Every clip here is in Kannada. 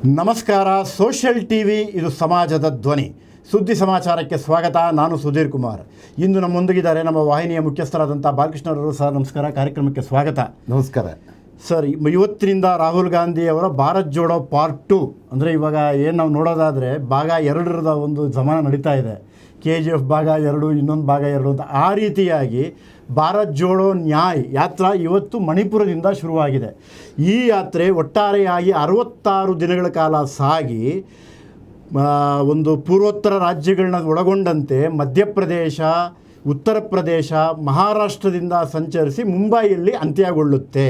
ನಮಸ್ಕಾರ ಸೋಷಿಯಲ್ ಟಿ ವಿ ಇದು ಸಮಾಜದ ಧ್ವನಿ. ಸುದ್ದಿ ಸಮಾಚಾರಕ್ಕೆ ಸ್ವಾಗತ ನಾನು ಸುಧೀರ್ ಕುಮಾರ್. ಇಂದು ನಮ್ಮೊಂದಿಗಿದ್ದಾರೆ ನಮ್ಮ ವಾಹಿನಿಯ ಮುಖ್ಯಸ್ಥರಾದಂಥ ಬಾಲಕೃಷ್ಣರವರು ಸರ್ ನಮಸ್ಕಾರ. ಕಾರ್ಯಕ್ರಮಕ್ಕೆ ಸ್ವಾಗತ. ನಮಸ್ಕಾರ. ಸರ್ ಇವತ್ತಿನಿಂದ ರಾಹುಲ್ ಗಾಂಧಿ ಅವರ ಭಾರತ್ ಜೋಡೋ ಪಾರ್ಟ್ ಟು ಅಂದರೆ ಇವಾಗ ಏನು ನಾವು ನೋಡೋದಾದರೆ ಭಾಗ ಎರಡರದ ಒಂದು ಜಮಾನ ನಡೀತಾ ಇದೆ. ಕೆ ಜಿ ಎಫ್ ಭಾಗ ಎರಡು ಇನ್ನೊಂದು ಭಾಗ ಎರಡು ಅಂತ ಆ ರೀತಿಯಾಗಿ ಭಾರತ್ ಜೋಡೋ ನ್ಯಾಯ್ ಯಾತ್ರಾ ಇವತ್ತು ಮಣಿಪುರದಿಂದ ಶುರುವಾಗಿದೆ. ಈ ಯಾತ್ರೆ ಒಟ್ಟಾರೆಯಾಗಿ ಅರವತ್ತಾರು ದಿನಗಳ ಕಾಲ ಸಾಗಿ ಒಂದು ಪೂರ್ವೋತ್ತರ ರಾಜ್ಯಗಳನ್ನ ಒಳಗೊಂಡಂತೆ ಮಧ್ಯಪ್ರದೇಶ ಉತ್ತರ ಪ್ರದೇಶ ಮಹಾರಾಷ್ಟ್ರದಿಂದ ಸಂಚರಿಸಿ ಮುಂಬೈಯಲ್ಲಿ ಅಂತ್ಯಗೊಳ್ಳುತ್ತೆ.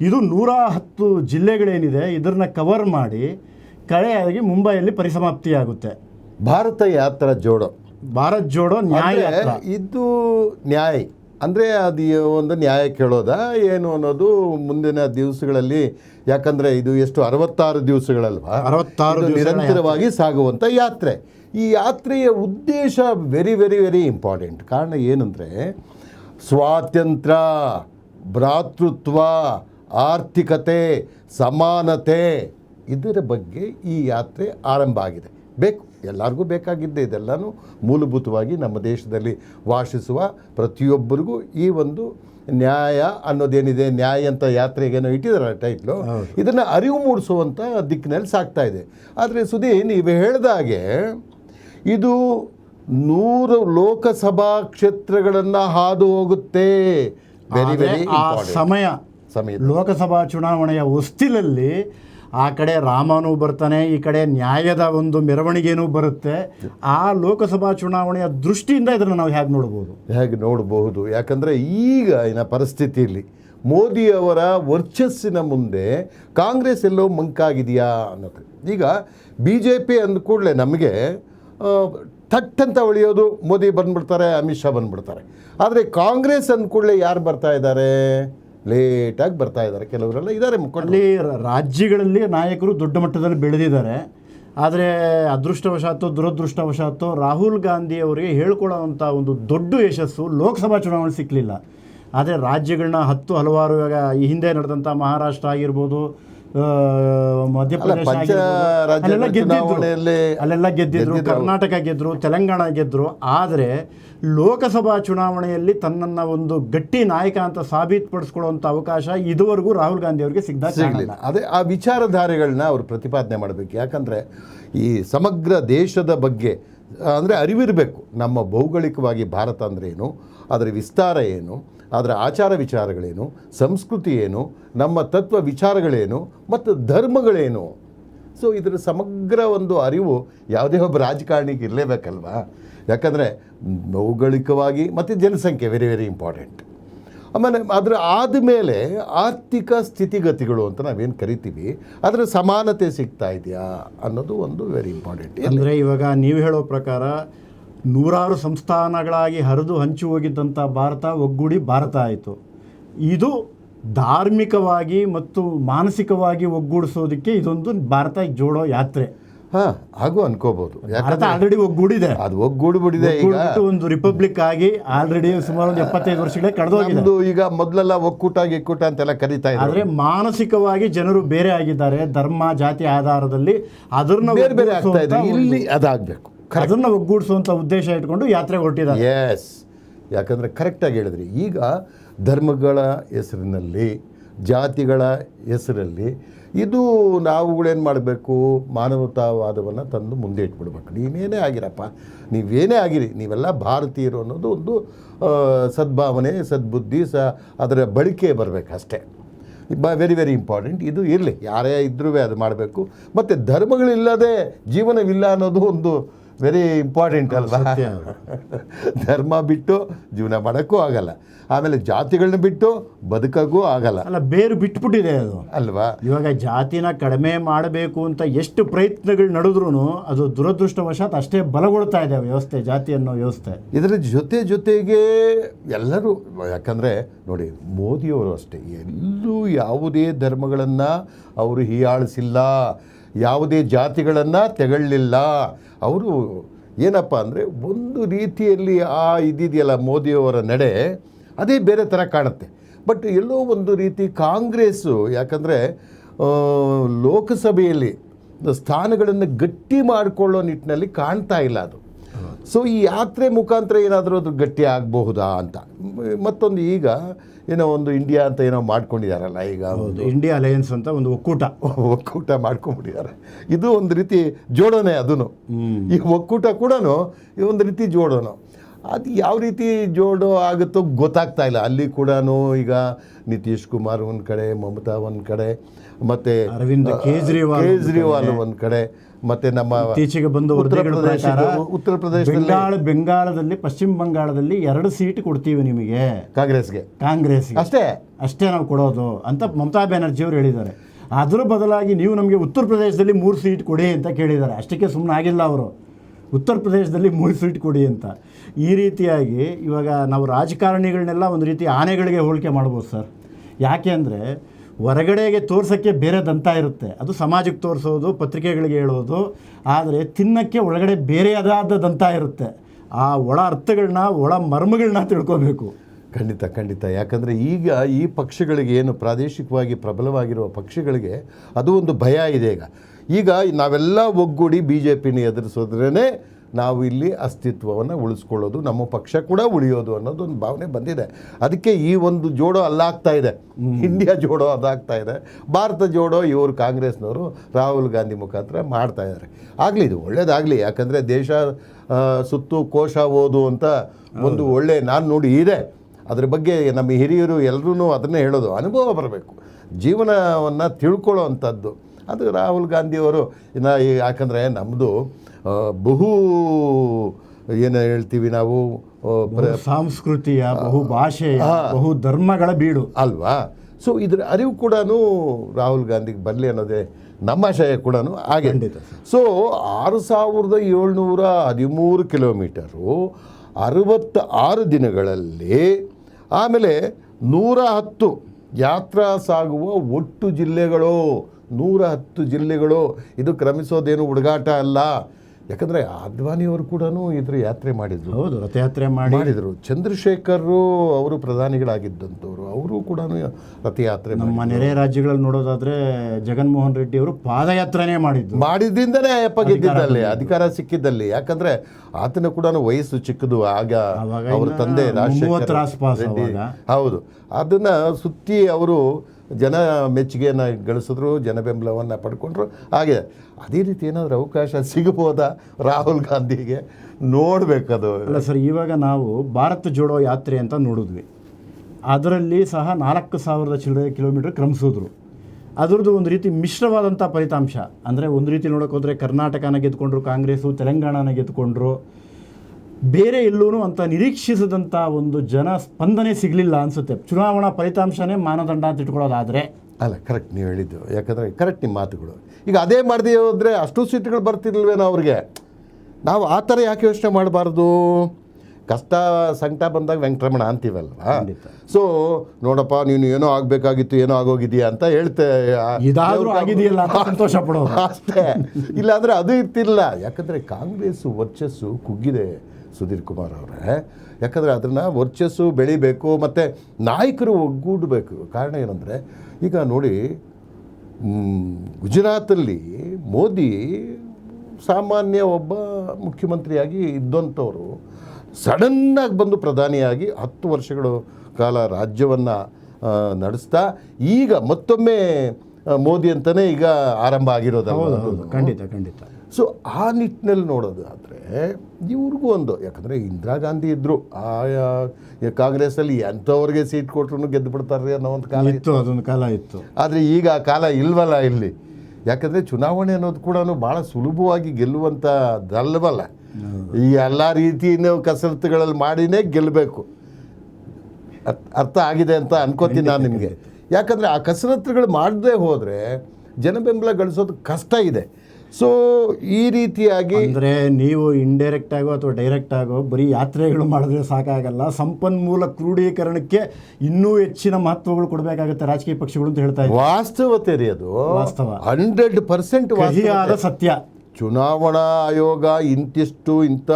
ಇದು ನೂರ ಹತ್ತು ಜಿಲ್ಲೆಗಳೇನಿದೆ ಇದನ್ನ ಕವರ್ ಮಾಡಿ ಕಳೆಯಾಗಿ ಮುಂಬೈಯಲ್ಲಿ ಪರಿಸಮಾಪ್ತಿಯಾಗುತ್ತೆ. ಭಾರತ ಯಾತ್ರಾ ಜೋಡೋ. ಭಾರತ್ ಜೋಡೋ ನ್ಯಾಯ ಇದು ನ್ಯಾಯ. ಅಂದರೆ ಅದು ಒಂದು ನ್ಯಾಯ ಕೇಳೋದ ಏನು ಅನ್ನೋದು ಮುಂದಿನ ದಿವಸಗಳಲ್ಲಿ ಯಾಕಂದರೆ ಇದು ಎಷ್ಟು ಅರವತ್ತಾರು ದಿವಸಗಳಲ್ವಾ? ಅರವತ್ತಾರು ನಿರಂತರವಾಗಿ ಸಾಗುವಂಥ ಯಾತ್ರೆ. ಈ ಯಾತ್ರೆಯ ಉದ್ದೇಶ ವೆರಿ ವೆರಿ ವೆರಿ ಇಂಪಾರ್ಟೆಂಟ್ ಕಾರಣ ಏನಂದರೆ ಸ್ವಾತಂತ್ರ್ಯ ಭ್ರಾತೃತ್ವ ಆರ್ಥಿಕತೆ ಸಮಾನತೆ ಇದರ ಬಗ್ಗೆ ಈ ಯಾತ್ರೆ ಆರಂಭ ಆಗಿದೆ. ಬೇಕು. ಎಲ್ಲರಿಗೂ ಬೇಕಾಗಿದ್ದ ಇದೆಲ್ಲನೂ ಮೂಲಭೂತವಾಗಿ ನಮ್ಮ ದೇಶದಲ್ಲಿ ವಾಸಿಸುವ ಪ್ರತಿಯೊಬ್ಬರಿಗೂ ಈ ಒಂದು ನ್ಯಾಯ ಅನ್ನೋದೇನಿದೆ ನ್ಯಾಯ ಅಂತ ಯಾತ್ರೆಗೇನೋ ಇಟ್ಟಿದ್ದಾರೆ ಟೈಟ್ಲು ಇದನ್ನು ಅರಿವು ಮೂಡಿಸುವಂಥ ದಿಕ್ಕಿನಲ್ಲಿ ಸಾಗ್ತಾ ಇದೆ. ಆದರೆ ಸುದಿ ನೀವು ಹೇಳ್ದಾಗೆ ಇದು ನೂರು ಲೋಕಸಭಾ ಕ್ಷೇತ್ರಗಳನ್ನು ಹಾದು ಹೋಗುತ್ತೆ. ವೆರಿ ವೆರಿ ಸಮಯ ಸಮಯ ಲೋಕಸಭಾ ಚುನಾವಣೆಯ ಹೊಸ್ತಿಲಲ್ಲಿ ಆ ಕಡೆ ರಾಮನೂ ಬರ್ತಾನೆ, ಈ ಕಡೆ ನ್ಯಾಯದ ಒಂದು ಮೆರವಣಿಗೆನೂ ಬರುತ್ತೆ. ಆ ಲೋಕಸಭಾ ಚುನಾವಣೆಯ ದೃಷ್ಟಿಯಿಂದ ಇದನ್ನು ನಾವು ಹೇಗೆ ನೋಡ್ಬೋದು? ಹೇಗೆ ನೋಡಬಹುದು ಯಾಕಂದರೆ ಈಗಿನ ಪರಿಸ್ಥಿತಿಯಲ್ಲಿ ಮೋದಿಯವರ ವರ್ಚಸ್ಸಿನ ಮುಂದೆ ಕಾಂಗ್ರೆಸ್ ಎಲ್ಲೋ ಮಂಕಾಗಿದೆಯಾ ಅನ್ನೋದು. ಈಗ ಬಿ ಜೆ ಪಿ ಅಂದ ಕೂಡಲೇ ನಮಗೆ ಅಂತ ಉಳಿಯೋದು ಮೋದಿ ಬಂದ್ಬಿಡ್ತಾರೆ, ಅಮಿತ್ ಶಾ ಬಂದ್ಬಿಡ್ತಾರೆ. ಆದರೆ ಕಾಂಗ್ರೆಸ್ ಅಂದ ಕೂಡಲೇ ಯಾರು ಬರ್ತಾ ಇದ್ದಾರೆ? ಲೇಟಾಗಿ ಬರ್ತಾ ಇದ್ದಾರೆ. ಕೆಲವರೆಲ್ಲ ಇದ್ದಾರೆ ಮುಖಂಡರು. ಅಲ್ಲಿ ರಾಜ್ಯಗಳಲ್ಲಿ ನಾಯಕರು ದೊಡ್ಡ ಮಟ್ಟದಲ್ಲಿ ಬೆಳೆದಿದ್ದಾರೆ. ಆದರೆ ಅದೃಷ್ಟವಶಾತ್ತು, ದುರದೃಷ್ಟವಶಾತ್ತು ರಾಹುಲ್ ಗಾಂಧಿ ಅವರಿಗೆ ಹೇಳ್ಕೊಳ್ಳೋವಂಥ ಒಂದು ದೊಡ್ಡ ಯಶಸ್ಸು ಲೋಕಸಭಾ ಚುನಾವಣೆ ಸಿಕ್ಕಲಿಲ್ಲ ಆದರೆ ರಾಜ್ಯಗಳನ್ನ ಹತ್ತು ಹಲವಾರು ಈಗ ಈ ಹಿಂದೆ ನಡೆದಂಥ ಮಹಾರಾಷ್ಟ್ರ ಆಗಿರ್ಬೋದು ಮಧ್ಯಪ್ರದೇಶ ಅಲ್ಲೆಲ್ಲ ಗೆದ್ದಿದ್ರು. ಅಲ್ಲೆಲ್ಲ ಗೆದ್ದಿದ್ರು ಗೆದ್ದಿದ್ರು. ಕರ್ನಾಟಕ ಗೆದ್ದರು ತೆಲಂಗಾಣ ಗೆದ್ದರು. ಆದರೆ ಲೋಕಸಭಾ ಚುನಾವಣೆಯಲ್ಲಿ ತನ್ನನ್ನು ಒಂದು ಗಟ್ಟಿ ನಾಯಕ ಅಂತ ಸಾಬೀತುಪಡಿಸ್ಕೊಳ್ಳುವಂಥ ಅವಕಾಶ ಇದುವರೆಗೂ ರಾಹುಲ್ ಗಾಂಧಿ ಅವರಿಗೆ ಸಿಗ್ತಾ ಸಿಗಲಿಲ್ಲ. ಅದೇ ಆ ವಿಚಾರಧಾರೆಗಳನ್ನ ಅವರು ಪ್ರತಿಪಾದನೆ ಮಾಡಬೇಕು. ಯಾಕಂದರೆ ಈ ಸಮಗ್ರ ದೇಶದ ಬಗ್ಗೆ ಅಂದರೆ ಅರಿವಿರಬೇಕು. ನಮ್ಮ ಭೌಗೋಳಿಕವಾಗಿ ಭಾರತ ಅಂದರೆ ಏನು? ಅದರ ವಿಸ್ತಾರ ಏನು? ಅದರ ಆಚಾರ ವಿಚಾರಗಳೇನು? ಸಂಸ್ಕೃತಿ ಏನು? ನಮ್ಮ ತತ್ವ ವಿಚಾರಗಳೇನು? ಮತ್ತು ಧರ್ಮಗಳೇನು? ಸೊ ಇದರ ಸಮಗ್ರ ಒಂದು ಅರಿವು ಯಾವುದೇ ಒಬ್ಬ ರಾಜಕಾರಣಿಗೆ ಇರಲೇಬೇಕಲ್ವಾ? ಯಾಕಂದರೆ ಭೌಗೋಳಿಕವಾಗಿ ಮತ್ತು ಜನಸಂಖ್ಯೆ ವೆರಿ ವೆರಿ ಇಂಪಾರ್ಟೆಂಟ್ ಆಮೇಲೆ ಅದರ ಆದಮೇಲೆ ಆರ್ಥಿಕ ಸ್ಥಿತಿಗತಿಗಳು ಅಂತ ನಾವೇನು ಕರಿತೀವಿ? ಅದರ ಸಮಾನತೆ ಸಿಗ್ತಾ ಇದೆಯಾ ಅನ್ನೋದು ಒಂದು ವೆರಿ ಇಂಪಾರ್ಟೆಂಟ್ ಅಂದರೆ ಇವಾಗ ನೀವು ಹೇಳೋ ಪ್ರಕಾರ ನೂರಾರು ಸಂಸ್ಥಾನಗಳಾಗಿ ಹರಿದು ಹಂಚಿ ಹೋಗಿದ್ದಂಥ ಭಾರತ ಒಗ್ಗೂಡಿ ಭಾರತ ಆಯಿತು. ಇದು ಧಾರ್ಮಿಕವಾಗಿ ಮತ್ತು ಮಾನಸಿಕವಾಗಿ ಒಗ್ಗೂಡಿಸೋದಕ್ಕೆ ಇದೊಂದು ಭಾರತ ಜೋಡೋ ಯಾತ್ರೆ. ಹಾಂ ಹಾಗೂ ಅನ್ಕೋಬಹುದು ಯಾಕಂದ್ರೆ ಆಲ್ರೆಡಿ ಒಗ್ಗೂಡಿದೆ. ಅದು ಒಗ್ಗೂಡ್ಬಿಡಿದೆ ಈಗ. ಒಂದು ರಿಪಬ್ಲಿಕ್ ಆಗಿ ಆಲ್ರೆಡಿ ಸುಮಾರು ಒಂದು ಎಪ್ಪತ್ತೈದು ವರ್ಷಗಳೇ ನಮ್ದು ಈಗ ಮೊದಲೆಲ್ಲ ಒಕ್ಕೂಟ ಗಿಕ್ಕೂಟ ಅಂತೆಲ್ಲ ಕರೀತಾ ಇದ್ದಾರೆ ಆದ್ರೆ ಮಾನಸಿಕವಾಗಿ ಜನರು ಬೇರೆ ಆಗಿದ್ದಾರೆ. ಧರ್ಮ ಜಾತಿ ಆಧಾರದಲ್ಲಿ ಅದನ್ನ ಬೇರೆ ಬೇರೆ ಆಗ್ತಾ ಇದೆ ಇಲ್ಲಿ ಅದಾಗಬೇಕು. ಅದನ್ನ ಒಗ್ಗೂಡಿಸುವಂಥ ಉದ್ದೇಶ ಇಟ್ಕೊಂಡು ಯಾತ್ರೆ ಹೊರಟಿದ್ದಾರೆ. ಎಸ್ ಯಾಕಂದರೆ ಕರೆಕ್ಟಾಗಿ ಹೇಳಿದ್ರಿ. ಈಗ ಧರ್ಮಗಳ ಹೆಸರಿನಲ್ಲಿ ಜಾತಿಗಳ ಹೆಸರಲ್ಲಿ ಇದು ನಾವುಗಳೇನು ಮಾಡಬೇಕು? ಮಾನವತಾವಾದವನ್ನು ತಂದು ಮುಂದೆ ಇಟ್ಬಿಡ್ಬೇಕು. ನೀವೇನೇ ಆಗಿರಪ್ಪ ನೀವೇನೇ ಆಗಿರಿ ನೀವೆಲ್ಲ ಭಾರತೀಯರು ಅನ್ನೋದು ಒಂದು ಸದ್ಭಾವನೆ ಸದ್ಬುದ್ಧಿ ಸ ಅದರ ಬಳಕೆ ಬರಬೇಕು ಅಷ್ಟೇ. ಬ ವೆರಿ ವೆರಿ ಇಂಪಾರ್ಟೆಂಟ್ ಇದು ಇರಲಿ. ಯಾರೇ ಇದ್ರೂ ಅದು ಮಾಡಬೇಕು. ಮತ್ತು ಧರ್ಮಗಳಿಲ್ಲದೆ ಜೀವನವಿಲ್ಲ ಅನ್ನೋದು ಒಂದು ವೆರಿ ಇಂಪಾರ್ಟೆಂಟ್ ಅಲ್ವಾ? ಧರ್ಮ ಬಿಟ್ಟು ಜೀವನ ಮಾಡೋಕ್ಕೂ ಆಗಲ್ಲ. ಆಮೇಲೆ ಜಾತಿಗಳನ್ನ ಬಿಟ್ಟು ಬದುಕೋಕ್ಕೂ ಆಗಲ್ಲ. ಅಲ್ಲ ಬೇರು ಬಿಟ್ಬಿಟ್ಟಿದೆ ಅದು. ಅಲ್ವಾ? ಇವಾಗ ಜಾತಿನ ಕಡಿಮೆ ಮಾಡಬೇಕು ಅಂತ ಎಷ್ಟು ಪ್ರಯತ್ನಗಳು ನಡೆದ್ರೂ ಅದು ದುರದೃಷ್ಟವಶಾತ್ ಅಷ್ಟೇ ಬಲಗೊಳ್ತಾ ಇದೆ ವ್ಯವಸ್ಥೆ ಜಾತಿ ಅನ್ನೋ ವ್ಯವಸ್ಥೆ. ಇದರ ಜೊತೆ ಜೊತೆಗೆ ಎಲ್ಲರೂ ಯಾಕಂದರೆ ನೋಡಿ ಮೋದಿಯವರು ಅಷ್ಟೇ. ಎಲ್ಲೂ ಯಾವುದೇ ಧರ್ಮಗಳನ್ನು ಅವರು ಹೀಯಾಳಿಸಿಲ್ಲ. ಯಾವುದೇ ಜಾತಿಗಳನ್ನು ತೆಗಳಲಿಲ್ಲ. ಅವರು ಏನಪ್ಪ ಅಂದರೆ ಒಂದು ರೀತಿಯಲ್ಲಿ ಆ ಇದಿದೆಯಲ್ಲ ಮೋದಿಯವರ ನಡೆ, ಅದೇ ಬೇರೆ ಥರ ಕಾಣುತ್ತೆ. ಬಟ್ ಎಲ್ಲೋ ಒಂದು ರೀತಿ ಕಾಂಗ್ರೆಸ್ಸು, ಯಾಕಂದರೆ ಲೋಕಸಭೆಯಲ್ಲಿ ಸ್ಥಾನಗಳನ್ನು ಗಟ್ಟಿ ಮಾಡಿಕೊಳ್ಳೋ ನಿಟ್ಟಿನಲ್ಲಿ ಕಾಣ್ತಾ ಇಲ್ಲ ಅದು. ಸೊ ಈ ಯಾತ್ರೆ ಮುಖಾಂತರ ಏನಾದರೂ ಅದು ಗಟ್ಟಿ ಆಗಬಹುದಾ ಅಂತ. ಮತ್ತೊಂದು ಈಗ ಏನೋ ಒಂದು ಇಂಡಿಯಾ ಅಂತ ಏನೋ ಮಾಡ್ಕೊಂಡಿದ್ದಾರಲ್ಲ ಈಗ ಹೌದು ಇಂಡಿಯಾ ಅಲಯನ್ಸ್ ಅಂತ ಒಂದು ಒಕ್ಕೂಟ. ಒಕ್ಕೂಟ ಮಾಡ್ಕೊಂಡ್ಬಿಟ್ಟಿದ್ದಾರೆ. ಇದು ಒಂದು ರೀತಿ ಜೋಡಣೆ ಅದನ್ನು ಈ ಒಕ್ಕೂಟ ಕೂಡ ಒಂದು ರೀತಿ ಜೋಡೋಣ ಅದು ಯಾವ ರೀತಿ ಜೋಡೋ ಆಗುತ್ತೋ ಗೊತ್ತಾಗ್ತಾ ಇಲ್ಲ. ಅಲ್ಲಿ ಕೂಡ ಈಗ ನಿತೀಶ್ ಕುಮಾರ್ ಒಂದು ಕಡೆ ಮಮತಾ ಒಂದು ಕಡೆ ಮತ್ತು ಅರವಿಂದ್ ಕೇಜ್ರಿವಾಲ್ ಒಂದು ಕೇಜ್ರಿವಾಲ್ ಒಂದು ಕಡೆ. ಮತ್ತೆ ನಮ್ಮ ಇತ್ತೀಚೆಗೆ ಬಂದ ಉತ್ತರ ಪ್ರದೇಶ ಪ್ರದೇಶದಲ್ಲಿ ಬೆಂಗಾಳ ಬೆಂಗಾಳದಲ್ಲಿ ಪಶ್ಚಿಮ ಬಂಗಾಳದಲ್ಲಿ ಎರಡು ಸೀಟ್ ಕೊಡ್ತೀವಿ ನಿಮಗೆ. ಕಾಂಗ್ರೆಸ್ಗೆ. ಕಾಂಗ್ರೆಸ್ ಅಷ್ಟೇ. ಅಷ್ಟೇ ನಾವು ಕೊಡೋದು ಅಂತ ಮಮತಾ ಬ್ಯಾನರ್ಜಿ ಅವರು ಹೇಳಿದ್ದಾರೆ. ಅದರ ಬದಲಾಗಿ ನೀವು ನಮಗೆ ಉತ್ತರ ಪ್ರದೇಶದಲ್ಲಿ ಮೂರು ಸೀಟ್ ಕೊಡಿ ಅಂತ ಕೇಳಿದ್ದಾರೆ. ಅಷ್ಟಕ್ಕೆ ಸುಮ್ಮನೆ ಆಗಿಲ್ಲ ಅವರು. ಉತ್ತರ ಪ್ರದೇಶದಲ್ಲಿ ಮೂರು ಸೀಟ್ ಕೊಡಿ ಅಂತ. ಈ ರೀತಿಯಾಗಿ ಇವಾಗ ನಾವು ರಾಜಕಾರಣಿಗಳನ್ನೆಲ್ಲ ಒಂದು ರೀತಿ ಆನೆಗಳಿಗೆ ಹೋಲಿಕೆ ಮಾಡ್ಬೋದು ಸರ್. ಯಾಕೆ ಅಂದರೆ ಹೊರಗಡೆಗೆ ತೋರ್ಸೋಕ್ಕೆ ಬೇರೆ ದಂತ ಇರುತ್ತೆ. ಅದು ಸಮಾಜಕ್ಕೆ ತೋರಿಸೋದು, ಪತ್ರಿಕೆಗಳಿಗೆ ಹೇಳೋದು, ಆದರೆ ತಿನ್ನಕ್ಕೆ ಒಳಗಡೆ ಬೇರೆಯದಾದ ದಂತ ಇರುತ್ತೆ. ಆ ಒಳ ಅರ್ಥಗಳನ್ನ ಒಳ ಮರ್ಮಗಳನ್ನ ತಿಳ್ಕೊಬೇಕು. ಖಂಡಿತ ಖಂಡಿತ. ಯಾಕಂದರೆ ಈಗ ಈ ಪಕ್ಷಗಳಿಗೆ ಏನು ಪ್ರಾದೇಶಿಕವಾಗಿ ಪ್ರಬಲವಾಗಿರುವ ಪಕ್ಷಗಳಿಗೆ ಅದು ಒಂದು ಭಯ ಇದೆ ಈಗ. ಈಗ ನಾವೆಲ್ಲ ಒಗ್ಗೂಡಿ ಬಿ ಜೆ ಪಿನ ಎದುರಿಸಿದ್ರೇ ನಾವು ಇಲ್ಲಿ ಅಸ್ತಿತ್ವವನ್ನು ಉಳಿಸ್ಕೊಳ್ಳೋದು ನಮ್ಮ ಪಕ್ಷ ಕೂಡ ಉಳಿಯೋದು ಅನ್ನೋದು ಒಂದು ಭಾವನೆ ಬಂದಿದೆ. ಅದಕ್ಕೆ ಈ ಒಂದು ಜೋಡೋ ಅಲ್ಲಾಗ್ತಾ ಇದೆ. ಇಂಡಿಯಾ ಜೋಡೋ ಅದಾಗ್ತಾ ಇದೆ. ಭಾರತ ಜೋಡೋ ಇವರು ಕಾಂಗ್ರೆಸ್ನವರು ರಾಹುಲ್ ಗಾಂಧಿ ಮುಖಾಂತರ ಮಾಡ್ತಾ ಇದ್ದಾರೆ. ಆಗಲಿ ಇದು ಒಳ್ಳೇದಾಗಲಿ. ಯಾಕಂದರೆ ದೇಶ ಸುತ್ತು ಕೋಶ ಓದು ಅಂತ ಒಂದು ಒಳ್ಳೆ ನಾನು ನೋಡಿ ಇದೆ. ಅದ್ರ ಬಗ್ಗೆ ನಮ್ಮ ಹಿರಿಯರು ಎಲ್ಲರೂ ಅದನ್ನೇ ಹೇಳೋದು. ಅನುಭವ ಬರಬೇಕು. ಜೀವನವನ್ನು ತಿಳ್ಕೊಳ್ಳೋ ಅಂಥದ್ದು. ಅದು ರಾಹುಲ್ ಗಾಂಧಿಯವರು ಇನ್ನು ಯಾಕಂದರೆ ನಮ್ಮದು ಬಹು ಏನು ಹೇಳ್ತೀವಿ ನಾವು ಸಾಂಸ್ಕೃತಿಯ ಬಹು ಭಾಷೆಯ ಬಹು ಧರ್ಮಗಳ ಬೀಡು. ಅಲ್ವಾ? ಸೊ ಇದರ ಅರಿವು ಕೂಡ ರಾಹುಲ್ ಗಾಂಧಿಗೆ ಬರಲಿ ಅನ್ನೋದೇ ನಮ್ಮ ಆಶಯ ಕೂಡ ಹಾಗೆ. ಸೊ ಆರು ಸಾವಿರದ ಏಳ್ನೂರ ಹದಿಮೂರು ಕಿಲೋಮೀಟರು ಅರವತ್ತ ಆರು ದಿನಗಳಲ್ಲಿ ಆಮೇಲೆ ನೂರ ಹತ್ತು ಯಾತ್ರಾ ಸಾಗುವ ಒಟ್ಟು ಜಿಲ್ಲೆಗಳು ನೂರ ಹತ್ತು ಜಿಲ್ಲೆಗಳು. ಇದು ಕ್ರಮಿಸೋದೇನು ಹುಡುಗಾಟ ಅಲ್ಲ. ಯಾಕಂದರೆ ಅದ್ವಾನಿಯವರು ಕೂಡ ಇದ್ರ ಯಾತ್ರೆ ಮಾಡಿದ್ರು. ಹೌದು ರಥಯಾತ್ರೆ ಮಾಡಿ ಮಾಡಿದರು. ಚಂದ್ರಶೇಖರ್ ಅವರು ಪ್ರಧಾನಿಗಳಾಗಿದ್ದಂಥವ್ರು ಅವರು ಕೂಡ ರಥಯಾತ್ರೆ ನಮ್ಮ ನೆರೆ ರಾಜ್ಯಗಳಲ್ಲಿ ನೋಡೋದಾದ್ರೆ ಜಗನ್ಮೋಹನ್ ರೆಡ್ಡಿ ಅವರು ಪಾದಯಾತ್ರೆನೇ ಮಾಡಿದ್ದು. ಮಾಡಿದ್ರಿಂದನೇ ಅಯ್ಯಪ್ಪ ಗೆದ್ದಿದ್ದಲ್ಲಿ ಅಧಿಕಾರ ಸಿಕ್ಕಿದ್ದಲ್ಲಿ. ಯಾಕಂದ್ರೆ ಆತನ ಕೂಡ ವಯಸ್ಸು ಚಿಕ್ಕದು ಆಗ ಅವರ ತಂದೆ ರಾಜಶೇಖರ ಹೌದು. ಅದನ್ನ ಸುತ್ತಿ ಅವರು ಜನ ಮೆಚ್ಚುಗೆಯನ್ನು ಗಳಿಸಿದ್ರು, ಜನ ಬೆಂಬಲವನ್ನು ಪಡ್ಕೊಂಡ್ರು. ಹಾಗೆ ಅದೇ ರೀತಿ ಏನಾದರೂ ಅವಕಾಶ ಸಿಗಬಹುದಾ ರಾಹುಲ್ ಗಾಂಧಿಗೆ? ನೋಡಬೇಕದು. ಅಲ್ಲ ಸರ್, ಇವಾಗ ನಾವು ಭಾರತ ಜೋಡೋ ಯಾತ್ರೆ ಅಂತ ನೋಡಿದ್ವಿ. ಅದರಲ್ಲಿ ಸಹ ನಾಲ್ಕು ಸಾವಿರದ ಚಿಲ್ಲರೆ ಕಿಲೋಮೀಟರ್ ಕ್ರಮಿಸಿದ್ರು. ಅದರದ್ದು ಒಂದು ರೀತಿ ಮಿಶ್ರವಾದಂಥ ಫಲಿತಾಂಶ. ಅಂದರೆ ಒಂದು ರೀತಿ ನೋಡೋಕೆ ಹೋದರೆ ಕರ್ನಾಟಕನ ಗೆದ್ಕೊಂಡ್ರು, ಕಾಂಗ್ರೆಸ್ಸು, ತೆಲಂಗಾಣನ ಗೆದ್ಕೊಂಡ್ರು. ಬೇರೆ ಎಲ್ಲೂ ಅಂತ ನಿರೀಕ್ಷಿಸಿದಂಥ ಒಂದು ಜನ ಸ್ಪಂದನೆ ಸಿಗಲಿಲ್ಲ ಅನಿಸುತ್ತೆ. ಚುನಾವಣಾ ಫಲಿತಾಂಶನೇ ಮಾನದಂಡ ಅಂತ ಇಟ್ಕೊಳ್ಳೋದಾದರೆ. ಅಲ್ಲ ಕರೆಕ್ಟ್ ನೀವು ಹೇಳಿದ್ದು. ಯಾಕಂದರೆ ಕರೆಕ್ಟ್ ನಿಮ್ಮ ಮಾತುಗಳು. ಈಗ ಅದೇ ಮಾಡಿದೆ ಹೋದರೆ ಅಷ್ಟು ಸೀಟ್ಗಳು ಬರ್ತಿರ್ಲಿಲ್ವೇನೋ ಅವ್ರಿಗೆ? ನಾವು ಆ ಥರ ಯಾಕೆ ಯೋಚನೆ ಮಾಡಬಾರ್ದು? ಕಷ್ಟ ಸಂಕಟ ಬಂದಾಗ ವೆಂಕಟರಮಣ ಅಂತೀವಲ್ವಾ? ಖಂಡಿತ. ಸೊ ನೋಡಪ್ಪ ನೀನು ಏನೋ ಆಗಬೇಕಾಗಿತ್ತು ಏನೋ ಆಗೋಗಿದೆಯಾ ಅಂತ ಹೇಳ್ತೆ ಇದಾದ್ರೂ ಆಗಿದೆಯಲ್ಲ ಅಂತ ಸಂತೋಷ ಪಡೋದು ಅಷ್ಟೇ. ಇಲ್ಲಾಂದರೆ ಅದು ಇರ್ತಿಲ್ಲ. ಯಾಕಂದರೆ ಕಾಂಗ್ರೆಸ್ ವರ್ಚಸ್ಸು ಕುಗ್ಗಿದೆ. ಸುಧೀರ್ ಕುಮಾರ್ ಅವರೇ. ಯಾಕಂದರೆ ಅದನ್ನು ವರ್ಚಸ್ಸು ಬೆಳಿಬೇಕು ಮತ್ತು ನಾಯಕರು ಒಗ್ಗೂಡಬೇಕು. ಕಾರಣ ಏನಂದರೆ ಈಗ ನೋಡಿ ಗುಜರಾತಲ್ಲಿ ಮೋದಿ ಸಾಮಾನ್ಯ ಒಬ್ಬ ಮುಖ್ಯಮಂತ್ರಿಯಾಗಿ ಇದ್ದಂಥವರು ಸಡನ್ನಾಗಿ ಬಂದು ಪ್ರಧಾನಿಯಾಗಿ ಹತ್ತು ವರ್ಷಗಳು ಕಾಲ ರಾಜ್ಯವನ್ನು ನಡೆಸ್ತಾ ಈಗ ಮತ್ತೊಮ್ಮೆ ಮೋದಿ ಅಂತಲೇ ಈಗ ಆರಂಭ ಹೌದು ಖಂಡಿತ ಖಂಡಿತ. ಸೊ ಆ ನಿಟ್ಟಿನಲ್ಲಿ ನೋಡೋದಾದರೆ ಇವ್ರಿಗೂ ಒಂದು ಯಾಕಂದರೆ ಇಂದಿರಾ ಗಾಂಧಿ ಇದ್ದರು ಆಯಾ ಕಾಂಗ್ರೆಸ್ಸಲ್ಲಿ ಎಂಥವ್ರಿಗೆ ಸೀಟ್ ಕೊಟ್ರು ಗೆದ್ದು ಬಿಡ್ತಾರೆ ಅನ್ನೋ ಒಂದು ಕಾಲ ಇತ್ತು ಅದೊಂದು ಕಾಲ ಇತ್ತು. ಆದರೆ ಈಗ ಆ ಕಾಲ ಇಲ್ವಲ್ಲ ಇಲ್ಲಿ. ಯಾಕಂದರೆ ಚುನಾವಣೆ ಅನ್ನೋದು ಕೂಡ ಭಾಳ ಸುಲಭವಾಗಿ ಗೆಲ್ಲುವಂಥದ್ದಲ್ವಲ್ಲ ಈ ಎಲ್ಲ ರೀತಿಯ ಕಸರತ್ತುಗಳಲ್ಲಿ ಮಾಡಿನೇ ಗೆಲ್ಲಬೇಕು. ಅರ್ಥ- ಅರ್ಥ ಆಗಿದೆ ಅಂತ ಅನ್ಕೋತೀನಿ ನಾನು ನಿಮಗೆ. ಯಾಕಂದರೆ ಆ ಕಸರತ್ತುಗಳು ಮಾಡದೇ ಹೋದರೆ ಜನ ಬೆಂಬಲ ಗಳಿಸೋದು ಕಷ್ಟ ಇದೆ. ಸೊ ಈ ರೀತಿಯಾಗಿ ಅಂದರೆ ನೀವು ಇಂಡೈರೆಕ್ಟ್ ಆಗೋ ಅಥವಾ ಡೈರೆಕ್ಟ್ ಆಗೋ ಬರೀ ಯಾತ್ರೆಗಳು ಮಾಡಿದ್ರೆ ಸಾಕಾಗಲ್ಲ. ಸಂಪನ್ಮೂಲ ಕ್ರೋಢೀಕರಣಕ್ಕೆ ಇನ್ನೂ ಹೆಚ್ಚಿನ ಮಹತ್ವಗಳು ಕೊಡಬೇಕಾಗುತ್ತೆ ರಾಜಕೀಯ ಪಕ್ಷಗಳು ಅಂತ ಹೇಳ್ತಾ ಇದ್ದಾರೆ ವಾಸ್ತವತೆ ರೀ ಅದು. ವಾಸ್ತವ. ಹಂಡ್ರೆಡ್ ಪರ್ಸೆಂಟ್ ಕಹಿಯಾದ ಸತ್ಯ. ಚುನಾವಣಾ ಆಯೋಗ ಇಂತಿಷ್ಟು ಇಂಥ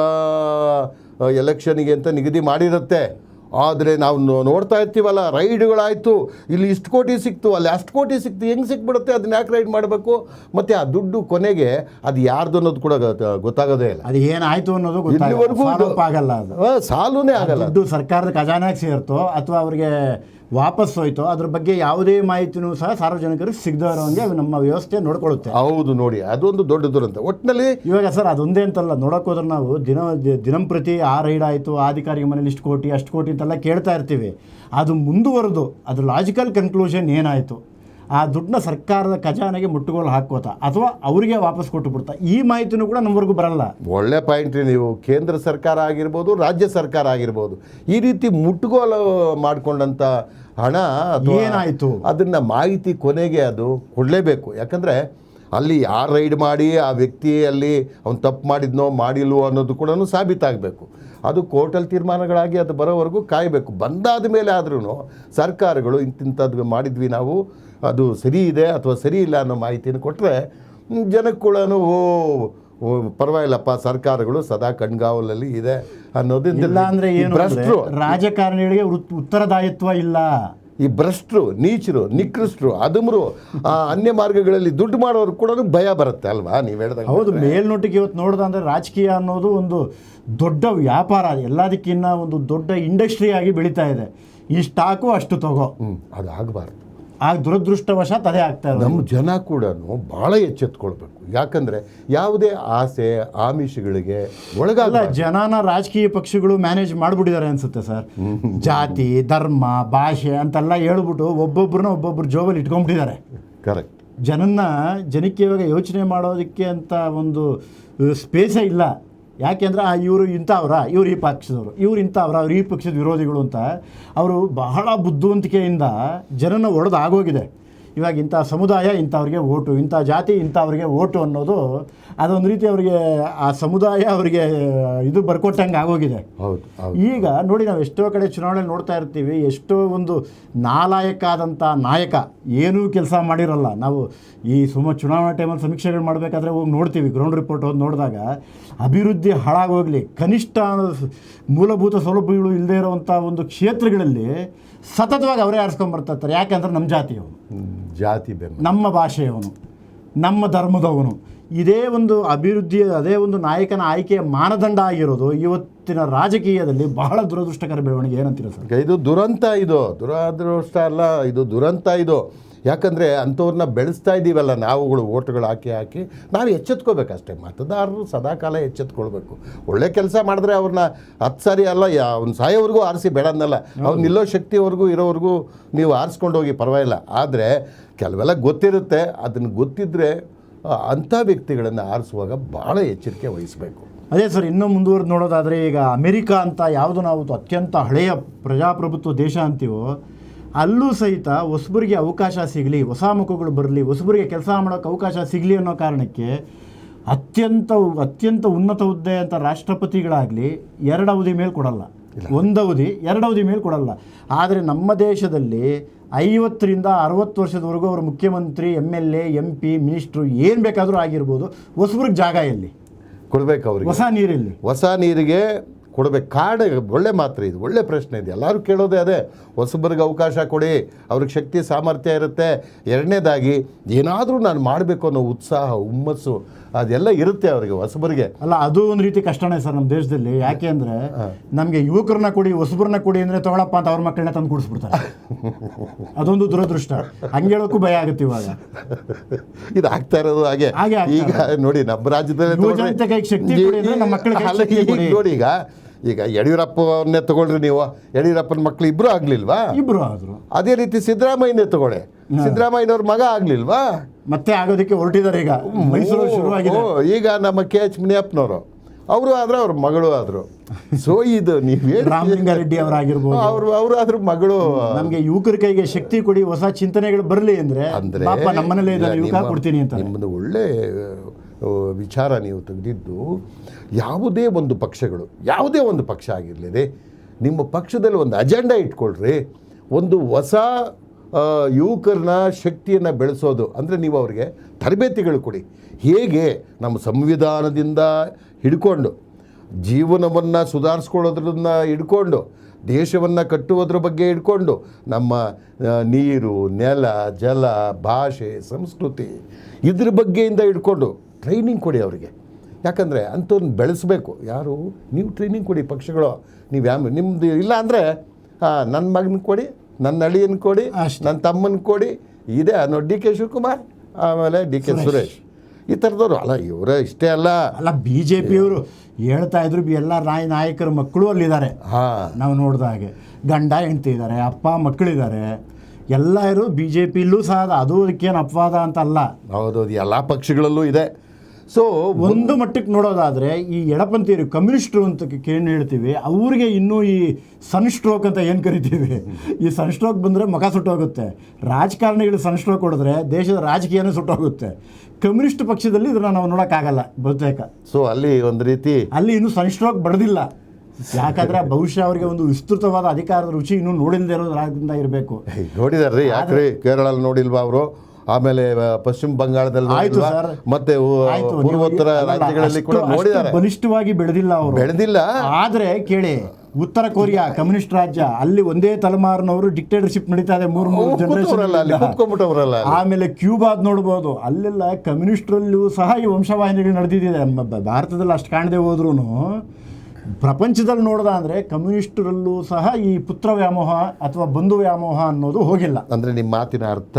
ಎಲೆಕ್ಷನ್ಗೆ ಅಂತ ನಿಗದಿ ಮಾಡಿರುತ್ತೆ. ಆದರೆ ನಾವು ನೋಡ್ತಾ ಇರ್ತೀವಲ್ಲ ರೈಡ್ಗಳಾಯಿತು. ಇಲ್ಲಿ ಇಷ್ಟು ಕೋಟಿ ಸಿಕ್ತು ಅಲ್ಲಿ ಅಷ್ಟು ಕೋಟಿ ಸಿಕ್ತು ಹೆಂಗೆ ಸಿಕ್ಬಿಡುತ್ತೆ? ಅದನ್ನ ಯಾಕೆ ರೈಡ್ ಮಾಡಬೇಕು? ಮತ್ತು ಆ ದುಡ್ಡು ಕೊನೆಗೆ ಅದು ಯಾರ್ದು ಅನ್ನೋದು ಕೂಡ ಗೊತ್ತ- ಗೊತ್ತಾಗೋದೇ ಇಲ್ಲ. ಅದು ಏನಾಯಿತು ಅನ್ನೋದು ಇಲ್ಲಿವರೆಗೂ ಆಗಲ್ಲ ಅದು. ಆ, ಆಗಲ್ಲ ದುಡ್ಡು ಸರ್ಕಾರದ ಖಜಾನೆಗೆ ಸೇರ್ತೋ ಅಥವಾ ಅವ್ರಿಗೆ ವಾಪಸ್ ಹೋಯ್ತು. ಅದ್ರ ಬಗ್ಗೆ ಯಾವುದೇ ಮಾಹಿತಿನೂ ಸಹ ಸಾರ್ವಜನಿಕರಿಗೆ ಸಿಗದೇ ಇರೋಂಗೆ ನಮ್ಮ ವ್ಯವಸ್ಥೆ ನೋಡ್ಕೊಳ್ಳುತ್ತೆ. ಹೌದು ನೋಡಿ ಅದೊಂದು ದೊಡ್ಡ ದುರಂತ. ಒಟ್ಟಿನಲ್ಲಿ ಇವಾಗ ಸರ್ ಅದೊಂದೇ ಅಂತಲ್ಲ ನೋಡಕ್ ಹೋದ್ರೆ ನಾವು ದಿನ ದಿನಂಪ್ರತಿ ಆ ರೈಡ್ ಆಯಿತು ಆ ಅಧಿಕಾರಿಗೆ ಮನೇಲಿ ಇಷ್ಟು ಕೋಟಿ ಅಷ್ಟು ಕೋಟಿ ಅಂತೆಲ್ಲ ಕೇಳ್ತಾ ಇರ್ತೀವಿ. ಅದು ಮುಂದುವರೆದು ಅದು ಲಾಜಿಕಲ್ ಕನ್ಕ್ಲೂಷನ್ ಏನಾಯಿತು? ಆ ದುಡ್ಡನ್ನ ಸರ್ಕಾರದ ಖಜಾನೆಗೆ ಮುಟ್ಟುಗೋಲು ಹಾಕೋತಾ ಅಥವಾ ಅವರಿಗೆ ವಾಪಸ್ ಕೊಟ್ಟು ಬಿಡ್ತಾ? ಈ ಮಾಹಿತಿನೂ ಕೂಡ ನಮ್ಮವರೆಗೂ ಬರಲ್ಲ. ಒಳ್ಳೆ ಪಾಯಿಂಟ್ ರೀ ನೀವು. ಕೇಂದ್ರ ಸರ್ಕಾರ ಆಗಿರ್ಬೋದು ರಾಜ್ಯ ಸರ್ಕಾರ ಆಗಿರ್ಬೋದು ಈ ರೀತಿ ಮುಟ್ಟುಗೋಲು ಮಾಡಿಕೊಂಡಂಥ ಹಣ ಅಥವಾ ಏನಾಯ್ತು? ಅದನ್ನ ಮಾಹಿತಿ ಕೊನೆಗೆ ಅದು ಕೊಡಲೇಬೇಕು. ಯಾಕಂದರೆ ಅಲ್ಲಿ ಯಾರು ರೈಡ್ ಮಾಡಿ ಆ ವ್ಯಕ್ತಿ ಅಲ್ಲಿ ಅವ್ನು ತಪ್ಪು ಮಾಡಿದ್ನೋ ಮಾಡಿಲ್ವೋ ಅನ್ನೋದು ಕೂಡ ಸಾಬೀತಾಗಬೇಕು. ಅದು ಕೋರ್ಟಲ್ಲಿ ತೀರ್ಮಾನಗಳಾಗಿ ಅದು ಬರೋವರೆಗೂ ಕಾಯಬೇಕು. ಬಂದಾದ ಮೇಲೆ ಆದ್ರೂ ಸರ್ಕಾರಗಳು ಇಂತಿಂಥದ್ದು ಮಾಡಿದ್ವಿ ನಾವು ಅದು ಸರಿ ಇದೆ ಅಥವಾ ಸರಿ ಇಲ್ಲ ಅನ್ನೋ ಮಾಹಿತಿಯನ್ನು ಕೊಟ್ಟರೆ ಜನಕ್ಕೆ ಕೂಡ ಓ, ಪರವಾಗಿಲ್ಲಪ್ಪ ಸರ್ಕಾರಗಳು ಸದಾ ಕಣ್ಗಾವಲಲ್ಲಿ ಇದೆ ಅನ್ನೋದಿಲ್ಲ ಇಲ್ಲ ಅಂದ್ರೆ ಏನು ಅಂದ್ರೆ ಭ್ರಷ್ಟರು ರಾಜಕಾರಣಿಗಳಿಗೆ ವೃತ್- ಉತ್ತರದಾಯಿತ್ವ ಇಲ್ಲ. ಈ ಭ್ರಷ್ಟರು ನೀಚರು ನಿಕೃಷ್ಟರು ಅದುಮರು ಆ ಅನ್ಯ ಮಾರ್ಗಗಳಲ್ಲಿ ದುಡ್ಡು ಮಾಡೋರು ಕೂಡ ಭಯ ಬರುತ್ತೆ ಅಲ್ವಾ? ನೀವು ಹೇಳ್ದಂಗೆ ಹೌದು ಮೇಲ್ನೋಟಿಗೆ ಇವತ್ತು ನೋಡ್ದ ಅಂದ್ರೆ ರಾಜಕೀಯ ಅನ್ನೋದು ಒಂದು ದೊಡ್ಡ ವ್ಯಾಪಾರ. ಎಲ್ಲದಕ್ಕಿನ್ನ ಒಂದು ದೊಡ್ಡ ಇಂಡಸ್ಟ್ರಿಯಾಗಿ ಬೆಳೀತಾ ಇದೆ. ಈ ಸ್ಟಾಕು ಅಷ್ಟು ತಗೋ. ಹ್ಞೂ ಅದು ಆಗಬಾರ್ದು. ಆಗ ದುರದೃಷ್ಟವಶಾತ್ ಅದೇ ಆಗ್ತಾ ಇದೆ ನಮ್ಮ ಜನ ಕೂಡ ಭಾಳ ಎಚ್ಚೆತ್ಕೊಳ್ಬೇಕು. ಯಾಕಂದರೆ ಯಾವುದೇ ಆಸೆ ಆಮಿಷಗಳಿಗೆ ಒಳಗಾಗಲ್ಲ ಜನನ ರಾಜಕೀಯ ಪಕ್ಷಗಳು ಮ್ಯಾನೇಜ್ ಮಾಡಿಬಿಟ್ಟಿದ್ದಾರೆ ಅನ್ಸುತ್ತೆ ಸರ್. ಜಾತಿ ಧರ್ಮ ಭಾಷೆ ಅಂತೆಲ್ಲ ಹೇಳ್ಬಿಟ್ಟು ಒಬ್ಬೊಬ್ಬರನ್ನ ಒಬ್ಬೊಬ್ರು ಜೋಬಲ್ಲಿ ಇಟ್ಕೊಂಡ್ಬಿಟ್ಟಿದ್ದಾರೆ. ಕರೆಕ್ಟ್ ಜನನ್ನ ಜನಕ್ಕೆ ಇವಾಗ ಯೋಚನೆ ಮಾಡೋದಕ್ಕೆ ಅಂತ ಒಂದು ಸ್ಪೇಸೇ ಇಲ್ಲ. ಯಾಕೆಂದ್ರೆ ಆ ಇವರು ಇಂಥವ್ರ, ಇವ್ರು ಈ ಪಕ್ಷದವರು, ಇವ್ರು ಇಂಥವ್ರ, ಅವ್ರು ಈ ಪಕ್ಷದ ವಿರೋಧಿಗಳು ಅಂತ, ಅವರು ಬಹಳ ಬುದ್ಧಿವಂತಿಕೆಯಿಂದ ಜನನ ಒಡೆದು ಆಗೋಗಿದೆ. ಇವಾಗ ಇಂಥ ಸಮುದಾಯ ಇಂಥವ್ರಿಗೆ ಓಟು ಇಂಥ ಜಾತಿ ಇಂಥವ್ರಿಗೆ ಓಟು ಅನ್ನೋದು ಅದೊಂದು ರೀತಿ ಅವರಿಗೆ ಆ ಸಮುದಾಯ ಅವರಿಗೆ ಇದು ಬರ್ಕೊಟ್ಟಂಗೆ ಆಗೋಗಿದೆ. ಹೌದು ಈಗ ನೋಡಿ ನಾವು ಎಷ್ಟೋ ಕಡೆ ಚುನಾವಣೆ ನೋಡ್ತಾ ಇರ್ತೀವಿ ಎಷ್ಟೋ ಒಂದು ನಾಲಾಯಕ ಆದಂಥ ನಾಯಕ ಏನೂ ಕೆಲಸ ಮಾಡಿರಲ್ಲ. ನಾವು ಈ ಸುಮ್ಮ ಚುನಾವಣಾ ಟೈಮಲ್ಲಿ ಸಮೀಕ್ಷೆಗಳು ಮಾಡಬೇಕಾದ್ರೆ ಹೋಗಿ ನೋಡ್ತೀವಿ ಗ್ರೌಂಡ್ ರಿಪೋರ್ಟ್ ಹೋಗಿ ನೋಡಿದಾಗ ಅಭಿವೃದ್ಧಿ ಹಾಳಾಗೋಗಲಿ ಕನಿಷ್ಠ ಮೂಲಭೂತ ಸೌಲಭ್ಯಗಳು ಇಲ್ಲದೆ ಇರುವಂಥ ಒಂದು ಕ್ಷೇತ್ರಗಳಲ್ಲಿ ಸತತವಾಗಿ ಅವರೇ ಆರಿಸ್ಕೊಂಡ್ಬರ್ತಾರೆ ಯಾಕೆಂದ್ರೆ ನಮ್ಮ ಜಾತಿಯವರು. ಜಾತಿ ಬೆಂಬಲ. ನಮ್ಮ ಭಾಷೆಯವನು ನಮ್ಮ ಧರ್ಮದವನು ಇದೇ ಒಂದು ಅಭಿವೃದ್ಧಿಯ ಅದೇ ಒಂದು ನಾಯಕನ ಆಯ್ಕೆಯ ಮಾನದಂಡ ಆಗಿರೋದು ಇವತ್ತಿನ ರಾಜಕೀಯದಲ್ಲಿ ಬಹಳ ದುರದೃಷ್ಟಕರ ಬೆಳವಣಿಗೆ ಏನಂತೀರ ಸರ್? ಇದು ದುರಂತ ಇದು. ದುರದೃಷ್ಟ ಅಲ್ಲ ಇದು ದುರಂತ ಇದು. ಯಾಕಂದರೆ ಅಂಥವ್ರನ್ನ ಬೆಳೆಸ್ತಾ ಇದ್ದೀವಲ್ಲ ನಾವುಗಳು ಓಟ್ಗಳು ಹಾಕಿ ಹಾಕಿ ನಾವು ಎಚ್ಚೆತ್ಕೋಬೇಕಷ್ಟೇ. ಮತದಾರರು ಸದಾಕಾಲ ಎಚ್ಚೆತ್ಕೊಳ್ಬೇಕು. ಒಳ್ಳೆ ಕೆಲಸ ಮಾಡಿದ್ರೆ ಅವ್ರನ್ನ ಹತ್ತು ಸಾರಿ ಅಲ್ಲ ಅವ್ನು ಸಾಯೋವರೆಗೂ ಆರಿಸಿ ಬೇಡನ್ನಲ್ಲ ಅವ್ನು ನಿಲ್ಲೋ ಶಕ್ತಿವರೆಗೂ ಇರೋವರೆಗೂ ನೀವು ಆರಿಸ್ಕೊಂಡು ಹೋಗಿ ಪರವಾಗಿಲ್ಲ. ಆದರೆ ಕೆಲವೆಲ್ಲ ಗೊತ್ತಿರುತ್ತೆ. ಅದನ್ನು ಗೊತ್ತಿದ್ದರೆ ಅಂಥ ವ್ಯಕ್ತಿಗಳನ್ನು ಆರಿಸುವಾಗ ಭಾಳ ಎಚ್ಚರಿಕೆ ವಹಿಸಬೇಕು. ಅದೇ ಸರ್ ಇನ್ನೂ ಮುಂದುವರೆದು ನೋಡೋದಾದರೆ ಈಗ ಅಮೆರಿಕ ಅಂತ ಯಾವುದು ನಾವು ಅತ್ಯಂತ ಹಳೆಯ ಪ್ರಜಾಪ್ರಭುತ್ವ ದೇಶ ಅಂತೀವೋ ಅಲ್ಲೂ ಸಹಿತ ಹೊಸಬರಿಗೆ ಅವಕಾಶ ಸಿಗಲಿ ಹೊಸ ಮುಖಗಳು ಬರಲಿ ಹೊಸಬರಿಗೆ ಕೆಲಸ ಮಾಡೋಕ್ಕೆ ಅವಕಾಶ ಸಿಗಲಿ ಅನ್ನೋ ಕಾರಣಕ್ಕೆ ಅತ್ಯಂತ ಅತ್ಯಂತ ಉನ್ನತ ಹುದ್ದೆ ಅಂತ ರಾಷ್ಟ್ರಪತಿಗಳಾಗಲಿ ಎರಡು ಅವಧಿ ಮೇಲೆ ಕೊಡಲ್ಲ. ಒಂದು ಅವಧಿ ಎರಡು ಅವಧಿ ಮೇಲೆ ಕೊಡಲ್ಲ. ಆದರೆ ನಮ್ಮ ದೇಶದಲ್ಲಿ ಐವತ್ತರಿಂದ ಅರವತ್ತು ವರ್ಷದವರೆಗೂ ಅವರು ಮುಖ್ಯಮಂತ್ರಿ M L A M P minister ಏನು ಬೇಕಾದರೂ ಆಗಿರ್ಬೋದು. ಹೊಸಬ್ರಿಗೆ ಜಾಗ ಎಲ್ಲಿ? ಕೊಡಬೇಕು ಅವ್ರಿಗೆ. ಹೊಸ ನೀರಿಲ್ಲಿ ಹೊಸ ನೀರಿಗೆ ಕೊಡಬೇಕು. ಕಾಡ, ಒಳ್ಳೆ ಮಾತ್ರ ಇದು, ಒಳ್ಳೆ ಪ್ರಶ್ನೆ ಇದೆ. ಎಲ್ಲರೂ ಕೇಳೋದೇ ಅದೇ. ಹೊಸಬರಿಗೆ ಅವಕಾಶ ಕೊಡಿ, ಅವ್ರಿಗೆ ಶಕ್ತಿ, ಸಾಮರ್ಥ್ಯ ಇರುತ್ತೆ. ಎರಡನೇದಾಗಿ, ಏನಾದರೂ ನಾನು ಮಾಡಬೇಕು ಅನ್ನೋ ಉತ್ಸಾಹ, ಹುಮ್ಮಸ್ಸು ಅದೆಲ್ಲ ಇರುತ್ತೆ ಅವರಿಗೆ ಹೊಸಬರಿಗೆ. ಅಲ್ಲ ಅದು ಒಂದು ರೀತಿ ಕಷ್ಟನೇ ಸರ್ ನಮ್ಮ ದೇಶದಲ್ಲಿ. ಯಾಕೆ ಅಂದರೆ ನಮಗೆ ಯುವಕರನ್ನ ಕೊಡಿ ಹೊಸಬ್ರನ್ನ ಕೊಡಿ ಅಂದ್ರೆ ತಗೊಳಪ್ಪ ಅಂತ ಅವ್ರ ಮಕ್ಕಳನ್ನ ತಂದು ಕೂಡಿಸ್ಬಿಡ್ತಾರೆ. ಅದೊಂದು ದುರದೃಷ್ಟ. ಹಂಗೆ ಹೇಳೋಕ್ಕೂ ಭಯ ಆಗುತ್ತೆ ಇವಾಗ. ಇದು ಆಗ್ತಾ ಇರೋದು ಹಾಗೆ. ಈಗ ನೋಡಿ ನಮ್ಮ ರಾಜ್ಯದಲ್ಲಿ. ಶಕ್ತಿ ಈಗ. ನೋಡಿ ಈಗ ಈಗ ಯಡಿಯೂರಪ್ಪವನ್ನೇ ತಗೊಳ್ರಿ ನೀವು. ಯಡಿಯೂರಪ್ಪನ ಮಕ್ಕಳು ಇಬ್ಬರು ಆಗ್ಲಿಲ್ವಾ? ಇಬ್ರು ಆದ್ರು. ಅದೇ ರೀತಿ ಸಿದ್ದರಾಮಯ್ಯನೇ ತಗೊಳ್ಳಿ. ಸಿದ್ದರಾಮಯ್ಯನವ್ರ ಮಗ ಆಗ್ಲಿಲ್ವಾ? ಮತ್ತೆ ಆಗೋದಕ್ಕೆ ಹೊರಟಿದ್ದಾರೆ ಈಗ. ಮೈಸೂರು ಶುರುವಾಗಿದೆ. ಈಗ ನಮ್ಮ ಕೆ ಎಚ್ ಮುನಿಯಪ್ಪನವರು. ಅವರು ಆದ್ರೆ ಅವ್ರ ಮಗಳು ಆದ್ರು. ಸೊ ಇದು ನೀವು ರಾಮಲಿಂಗಾರೆಡ್ಡಿ ಅವರಾಗಿರ್ಬೋದು ಅವರು ಅವರು ಆದ್ರ ಮಗಳು. ನಮ್ಗೆ ಯುವಕರ ಕೈಗೆ ಶಕ್ತಿ ಕೊಡಿ ಹೊಸ ಚಿಂತನೆಗಳು ಬರಲಿ ಅಂದ್ರೆ ಅಂದ್ರೆ ಅಪ್ಪ ನಮ್ಮನೇಲೇ ಯುವಕ ಕೊಡ್ತೀನಿ ಅಂತ. ನಿಮ್ಮದು ಒಳ್ಳೆ ವಿಚಾರ ನೀವು ತೆಗೆದಿದ್ದು ಯಾವುದೇ ಒಂದು ಪಕ್ಷಗಳು ಯಾವುದೇ ಒಂದು ಪಕ್ಷ ಆಗಿರಲಿ ನಿಮ್ಮ ಪಕ್ಷದಲ್ಲಿ ಒಂದು ಅಜೆಂಡಾ ಇಟ್ಕೊಳ್ರಿ ಒಂದು ಹೊಸ ಯುವಕರನ್ನ ಶಕ್ತಿಯನ್ನು ಬೆಳೆಸೋದು ಅಂದರೆ ನೀವು ಅವರಿಗೆ ತರಬೇತಿಗಳು ಕೊಡಿ. ಹೇಗೆ? ನಮ್ಮ ಸಂವಿಧಾನದಿಂದ ಹಿಡ್ಕೊಂಡು, ಜೀವನವನ್ನು ಸುಧಾರಿಸ್ಕೊಳ್ಳೋದ್ರನ್ನ ಹಿಡ್ಕೊಂಡು, ದೇಶವನ್ನು ಕಟ್ಟುವುದ್ರ ಬಗ್ಗೆ ಇಟ್ಕೊಂಡು ನಮ್ಮ ನೀರು, ನೆಲ, ಜಲ, ಭಾಷೆ, ಸಂಸ್ಕೃತಿ ಇದ್ರ ಬಗ್ಗೆಯಿಂದ ಹಿಡ್ಕೊಂಡು ಟ್ರೈನಿಂಗ್ ಕೊಡಿ ಅವರಿಗೆ. ಯಾಕಂದರೆ ಅಂಥವ್ರನ್ನ ಬೆಳೆಸಬೇಕು. ಯಾರು? ನೀವು ಟ್ರೈನಿಂಗ್ ಕೊಡಿ ಪಕ್ಷಗಳು. ನೀವು ಯಾವ ನಿಮ್ಮದು ಇಲ್ಲ ಅಂದರೆ ನನ್ನ ಮಗನ ಕೊಡಿ. ನನ್ನ ಅಳಿಯನ್ನು ಕೊಡಿ ಅಷ್ಟೇ. ನನ್ನ ತಮ್ಮನ ಕೊಡಿ. ಇದೆ ಅನ್ನೋ ಡಿ ಕೆ ಶಿವಕುಮಾರ್ ಆಮೇಲೆ ಡಿ ಕೆ ಸುರೇಶ್. ಈ ಥರದವ್ರು ಅಲ್ಲ ಇವರೇ ಇಷ್ಟೇ ಅಲ್ಲ. ಅಲ್ಲ ಬಿ ಜೆ ಪಿಯವರು ಹೇಳ್ತಾ ಇದ್ರು ಎಲ್ಲ ರಾಯ ನಾಯಕರ ಮಕ್ಕಳು ಅಲ್ಲಿದ್ದಾರೆ. ಹಾಂ. ನಾವು ನೋಡಿದ ಹಾಗೆ. ಗಂಡ ಹೆಂಡ್ತಿ ಇದ್ದಾರೆ ಅಪ್ಪ ಮಕ್ಕಳಿದ್ದಾರೆ. ಎಲ್ಲರೂ ಬಿ ಜೆ ಪಿಲೂ ಸಹ ಅದ. ಅದು ಅದಕ್ಕೇನು ಅಪವಾದ ಅಂತ ಅಲ್ಲ ಹೌದು ಎಲ್ಲ ಪಕ್ಷಗಳಲ್ಲೂ ಇದೆ. ಸೊ ಒಂದು ಮಟ್ಟಕ್ಕೆ ನೋಡೋದಾದರೆ ಈ ಎಡಪಂಥೀಯರು ಕಮ್ಯುನಿಸ್ಟ್ರು ಅಂತ ಏನು ಹೇಳ್ತೀವಿ ಅವ್ರಿಗೆ ಇನ್ನೂ ಈ ಸನ್ ಸ್ಟ್ರೋಕ್ ಅಂತ ಏನು ಕರಿತೀವಿ? ಈ ಸನ್ ಸ್ಟ್ರೋಕ್ ಬಂದರೆ ಮುಖ ಸುಟ್ಟೋಗುತ್ತೆ. ರಾಜಕಾರಣಿಗಳು ಸನ್ ಸ್ಟ್ರೋಕ್ ಹೊಡೆದ್ರೆ ದೇಶದ ರಾಜಕೀಯನೇ ಸುಟ್ಟೋಗುತ್ತೆ. ಕಮ್ಯುನಿಸ್ಟ್ ಪಕ್ಷದಲ್ಲಿ ಇದನ್ನ ನಾವು ನೋಡೋಕ್ಕಾಗಲ್ಲ ಬಹುತೇಕ. ಸೊ ಅಲ್ಲಿ ಒಂದು ರೀತಿ ಅಲ್ಲಿ ಇನ್ನೂ ಸನ್ ಸ್ಟ್ರೋಕ್ ಬಡ್ದಿಲ್ಲ. ಯಾಕಂದ್ರೆ ಬಹುಶಃ ಅವರಿಗೆ ಒಂದು ವಿಸ್ತೃತವಾದ ಅಧಿಕಾರದ ರುಚಿ ಇನ್ನೂ ನೋಡಿಲ್ದೇ ಇರೋದ್ರಿಂದ ಇರಬೇಕು. ನೋಡಿದಾರ್ರಿ ಯಾಕ್ರಿ? ಕೇರಳ ನೋಡಿಲ್ವಾ ಅವರು? ಆಮೇಲೆ ಪಶ್ಚಿಮ ಬಂಗಾಳದಲ್ಲಿ ಆಯ್ತು ಸರ್. ಮತ್ತೆ ಪೂರ್ವೋತ್ತರ ರಾಜ್ಯಗಳಲ್ಲಿ ಕೂಡ ನೋಡಿದ್ದಾರೆ. ಬಲಿಷ್ಠವಾಗಿ ಬೆಳೆದಿಲ್ಲ ಅವರು. ಬೆಳೆದಿಲ್ಲ. ಆದ್ರೆ ಕೇಳಿ ಉತ್ತರ ಕೊರಿಯಾ ಕಮ್ಯುನಿಸ್ಟ್ ರಾಜ್ಯ ಅಲ್ಲಿ ಒಂದೇ ತಲೆಮಾರಿನವರು ಡಿಕ್ಟೇಟರ್ಶಿಪ್ ನಡೀತಾ ಇದೆ ಮೂರು ಮೂರು ಜನರೇಷನ್. ಆಮೇಲೆ ಕ್ಯೂಬಾದ್ ನೋಡ್ಬೋದು. ಅಲ್ಲೆಲ್ಲ ಕಮ್ಯುನಿಸ್ಟ್ರಲ್ಲೂ ಸಹ ಈ ವಂಶವಾಹಿನಿಗಳು ನಡೆದಿದೆ. ಭಾರತದಲ್ಲಿ ಅಷ್ಟು ಕಾಣದೆ ಹೋದ್ರೂ ಪ್ರಪಂಚದಲ್ಲಿ ನೋಡ್ದ ಅಂದರೆ ಕಮ್ಯುನಿಸ್ಟರಲ್ಲೂ ಸಹ ಈ ಪುತ್ರ ವ್ಯಾಮೋಹ ಅಥವಾ ಬಂಧು ವ್ಯಾಮೋಹ ಅನ್ನೋದು ಹೋಗಿಲ್ಲ. ಅಂದ್ರೆ ನಿಮ್ಮ ಮಾತಿನ ಅರ್ಥ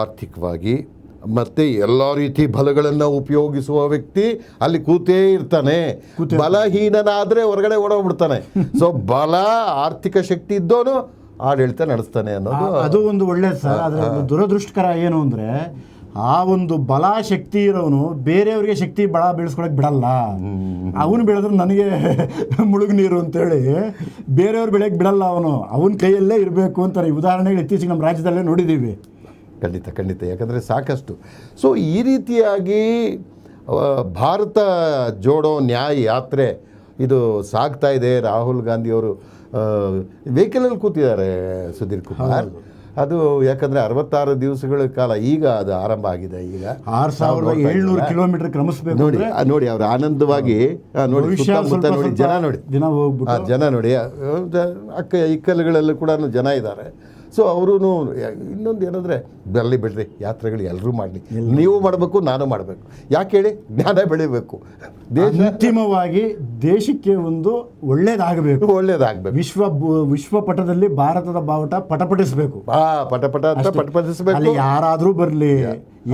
ಆರ್ಥಿಕವಾಗಿ ಮತ್ತೆ ಎಲ್ಲ ರೀತಿ ಬಲಗಳನ್ನು ಉಪಯೋಗಿಸುವ ವ್ಯಕ್ತಿ ಅಲ್ಲಿ ಕೂತೇ ಇರ್ತಾನೆ. ಬಲಹೀನನಾದರೆ ಹೊರಗಡೆ ಓಡೋಗ್ಬಿಡ್ತಾನೆ. ಸೊ ಬಲ ಆರ್ಥಿಕ ಶಕ್ತಿ ಇದ್ದೋನು ಆಡಳಿತ ನಡೆಸ್ತಾನೆ ಅನ್ನೋದು ಅದು ಒಂದು ಒಳ್ಳೇದು ಸರ್. ಆದರೆ ದುರದೃಷ್ಟಕರ ಏನು ಅಂದರೆ ಆ ಒಂದು ಬಲ ಶಕ್ತಿ ಇರೋನು ಬೇರೆಯವ್ರಿಗೆ ಶಕ್ತಿ ಬಲ ಬೆಳೆಸ್ಕೊಳಕ್ ಬಿಡಲ್ಲ. ಅವನು ಬೆಳೆದ್ರೆ ನನಗೆ ಮುಳುಗು ನೀರು ಅಂತೇಳಿ ಬೇರೆಯವ್ರು ಬೆಳೆಯಕ್ಕೆ ಬಿಡಲ್ಲ ಅವನು. ಅವನ ಕೈಯಲ್ಲೇ ಇರಬೇಕು ಅಂತಾರೆ. ಉದಾಹರಣೆಗಳು ಇತ್ತೀಚೆಗೆ ನಮ್ಮ ರಾಜ್ಯದಲ್ಲೇ ನೋಡಿದ್ದೀವಿ ಖಂಡಿತ ಖಂಡಿತ. ಯಾಕಂದರೆ ಸಾಕಷ್ಟು. ಸೊ ಈ ರೀತಿಯಾಗಿ ಭಾರತ ಜೋಡೋ ನ್ಯಾಯ ಯಾತ್ರೆ ಇದು ಸಾಗ್ತಾ ಇದೆ. ರಾಹುಲ್ ಗಾಂಧಿಯವರು ವೆಹಿಕಲಲ್ಲಿ ಕೂತಿದ್ದಾರೆ ಸುಧೀರ್ ಕುಮಾರ್. ಅದು ಯಾಕಂದರೆ ಅರವತ್ತಾರು ದಿವಸಗಳ ಕಾಲ ಈಗ ಅದು ಆರಂಭ ಆಗಿದೆ ಈಗ. ಆರು ಸಾವಿರದ ಏಳ್ನೂರು? ಕಿಲೋಮೀಟರ್ ಕ್ರಮಿಸಬೇಕು ನೋಡಿ ನೋಡಿ ಅವರು ಆನಂದವಾಗಿ ನೋಡಿ ಸುತ್ತಮುತ್ತ ನೋಡಿ ಜನ ನೋಡಿ. ದಿನ ಆ ಹೋಗ್ಬಿಟ್ಟು ಜನ ನೋಡಿ. ಅಕ್ಕ ಇಕ್ಕಲ್ಗಳಲ್ಲೂ ಕೂಡ ಜನ ಇದ್ದಾರೆ. ಸೊ ಅವರು ಇನ್ನೊಂದು ಏನಂದರೆ ಬರಲಿ ಬಿಡ್ರಿ ಯಾತ್ರೆಗಳು ಎಲ್ಲರೂ ಮಾಡಲಿ. ನೀವು ಮಾಡಬೇಕು ನಾನು ಮಾಡಬೇಕು. ಯಾಕೆ ಹೇಳಿ? ಜ್ಞಾನ ಬೆಳಿಬೇಕು. ದೇಶ ಅಂತಿಮವಾಗಿ ದೇಶಕ್ಕೆ ಒಂದು ಒಳ್ಳೇದಾಗಬೇಕು. ಒಳ್ಳೇದಾಗಬೇಕು. ವಿಶ್ವ ವಿಶ್ವ ಪಟದಲ್ಲಿ ಭಾರತದ ಬಾವುಟ ಪಟಪಟಿಸಬೇಕು ಹಾ ಪಟ ಪಟ ಅಂತ ಪಟಪಟಿಸಬೇಕು ಪಟಪಟಿಸ್ಬೇಕು ಅಲ್ಲಿ ಯಾರಾದರೂ ಬರಲಿ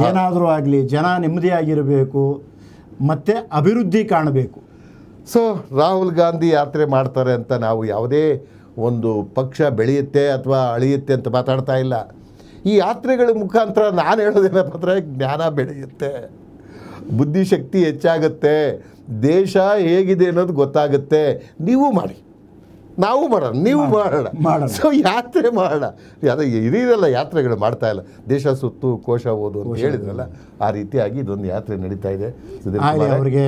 ಏನಾದರೂ ಆಗಲಿ ಜನ ನೆಮ್ಮದಿಯಾಗಿರಬೇಕು ಮತ್ತೆ ಅಭಿವೃದ್ಧಿ ಕಾಣಬೇಕು. ಸೊ ರಾಹುಲ್ ಗಾಂಧಿ ಯಾತ್ರೆ ಮಾಡ್ತಾರೆ ಅಂತ ನಾವು ಯಾವುದೇ ಒಂದು ಪಕ್ಷ ಬೆಳೆಯುತ್ತೆ ಅಥವಾ ಅಳಿಯುತ್ತೆ ಅಂತ ಮಾತಾಡ್ತಾ ಇಲ್ಲ. ಈ ಯಾತ್ರೆಗಳ ಮುಖಾಂತರ ನಾನು ಹೇಳೋದೇನಪ್ಪ ಅಂದರೆ ಜ್ಞಾನ ಬೆಳೆಯುತ್ತೆ. ಬುದ್ಧಿಶಕ್ತಿ ಹೆಚ್ಚಾಗುತ್ತೆ. ದೇಶ ಹೇಗಿದೆ ಅನ್ನೋದು ಗೊತ್ತಾಗುತ್ತೆ. ನೀವು ಮಾಡಿ. ನಾವು ಮಾಡೋಣ ನೀವು ಮಾಡೋಣ ಮಾಡೋಣ. ಸೊ ಯಾತ್ರೆ ಮಾಡೋಣ. ಅದು ಇದೆಲ್ಲ ಯಾತ್ರೆಗಳು ಮಾಡ್ತಾ ಇಲ್ಲ. ದೇಶ ಸುತ್ತು ಕೋಶ ಓದು ಅಂತ ಹೇಳಿದ್ರಲ್ಲ ಆ ರೀತಿಯಾಗಿ ಇದೊಂದು ಯಾತ್ರೆ ನಡೀತಾ ಇದೆ. ಅವರಿಗೆ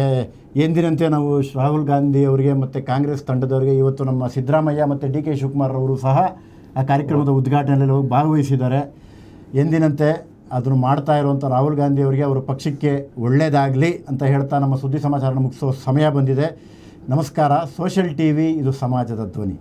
ಎಂದಿನಂತೆ ನಾವು ರಾಹುಲ್ ಗಾಂಧಿ ಅವರಿಗೆ ಮತ್ತು ಕಾಂಗ್ರೆಸ್ ತಂಡದವರಿಗೆ ಇವತ್ತು ನಮ್ಮ ಸಿದ್ದರಾಮಯ್ಯ ಮತ್ತು ಡಿ ಕೆ ಶಿವಕುಮಾರ್ ಅವರು ಸಹ ಆ ಕಾರ್ಯಕ್ರಮದ ಉದ್ಘಾಟನೆಯಲ್ಲಿ ಹೋಗಿ ಭಾಗವಹಿಸಿದ್ದಾರೆ. ಎಂದಿನಂತೆ ಅದನ್ನು ಮಾಡ್ತಾ ಇರುವಂಥ ರಾಹುಲ್ ಗಾಂಧಿ ಅವರಿಗೆ ಅವರ ಪಕ್ಷಕ್ಕೆ ಒಳ್ಳೆಯದಾಗಲಿ ಅಂತ ಹೇಳ್ತಾ ನಮ್ಮ ಸುದ್ದಿ ಸಮಾಚಾರ ಮುಗಿಸೋ ಸಮಯ ಬಂದಿದೆ. ನಮಸ್ಕಾರ ಸೋಷಿಯಲ್ ಟಿ ವಿ ಇದು ಸಮಾಜದ ಧ್ವನಿ.